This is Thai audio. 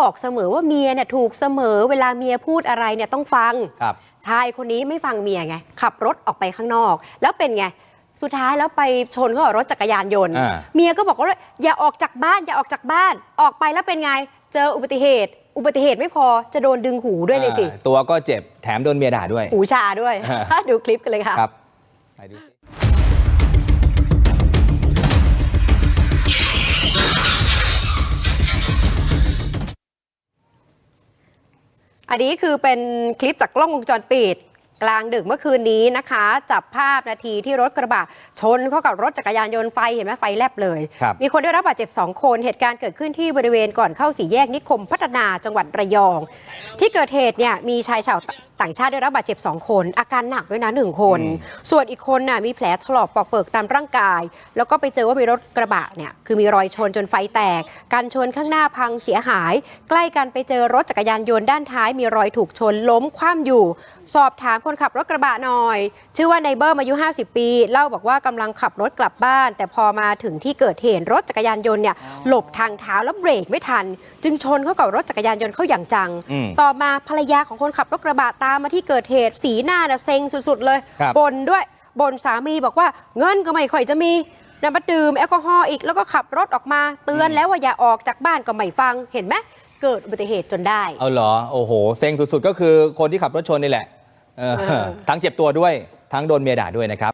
บอกเสมอว่าเมียเนี่ยถูกเสมอเวลาเมียพูดอะไรเนี่ยต้องฟังครับชายคนนี้ไม่ฟังเมียไง ขับรถออกไปข้างนอก แล้วเป็นไง สุดท้ายแล้วไปชนเขากับรถจักรยานยนต์ อ่า เมียก็บอกว่าอย่าออกจากบ้านอย่าออกจากบ้าน ออกไปแล้วเป็นไง เจออุบัติเหตุ อุบัติเหตุไม่พอจะโดนดึงหูด้วยเลยสิอ่าตัวก็เจ็บแถมโดนเมียด่าด้วย หูชาด้วยฮะดูคลิปกันเลยค่ะ ครับไปดูสิ อันนี้คือเป็นคลิปจากกล้องวงจรปิด กลางดึกเมื่อคืนนี้นะคะ จับภาพนาทีที่รถกระบะชนเข้ากับรถจักรยานยนต์ไฟเห็นไหมไฟแลบเลย ครับมีคนได้รับบาดเจ็บ 2 คน เหตุการณ์เกิดขึ้นที่บริเวณก่อนเข้าสี่แยกนิคมพัฒนาจังหวัดระยอง ที่เกิดเหตุเนี่ยมีชายชาวต่างชาติได้รับบาดเจ็บ 2 คน อาการหนักด้วยนะหนึ่งคน ส่วนอีกคนน่ะมีแผลถลอกปอกเปิกตามร่างกาย แล้วก็ไปเจอว่ามีรถกระบะเนี่ยคือมีรอยชนจนไฟแตกกันชนข้างหน้าพังเสียหาย ใกล้กันไปเจอรถจักรยานยนต์ด้านท้าย มีรอยถูกชนล้มคว่ำอยู่ สอบถามคนขับรถกระบะหน่อย ชื่อว่าไนเบอร์มอายุ 50 ปี เล่าบอกว่ากำลังขับรถกลับบ้าน แต่พอมาถึงที่เกิดเหตุรถจักรยานยนต์เนี่ยหลบทางเท้าแล้วเบรกไม่ทัน จึงชนเข้ากับรถจักรยานยนต์เข้าอย่างจังอืมต่อมาภรรยาของคนขับรถกระบะตามมาที่เกิดเหตุสีหน้าน่ะเซ็งสุดๆ เลยครับบ่นด้วยบ่นสามีบอกว่าเงินก็ไม่ค่อยจะมีนะมาดื่มแอลกอฮอล์อีกแล้วก็ขับรถออกมาเตือนแล้วว่าอย่าออกจากบ้านก็ไม่ฟังเห็นไหมเกิดอุบัติเหตุจนได้ เอาเหรอ โอ้โห เซ็งสุดๆ ก็คือคนที่ขับรถชนนี่แหละเออเออ ทั้งเจ็บตัวด้วยทั้งโดนเมียด่าด้วยนะครับ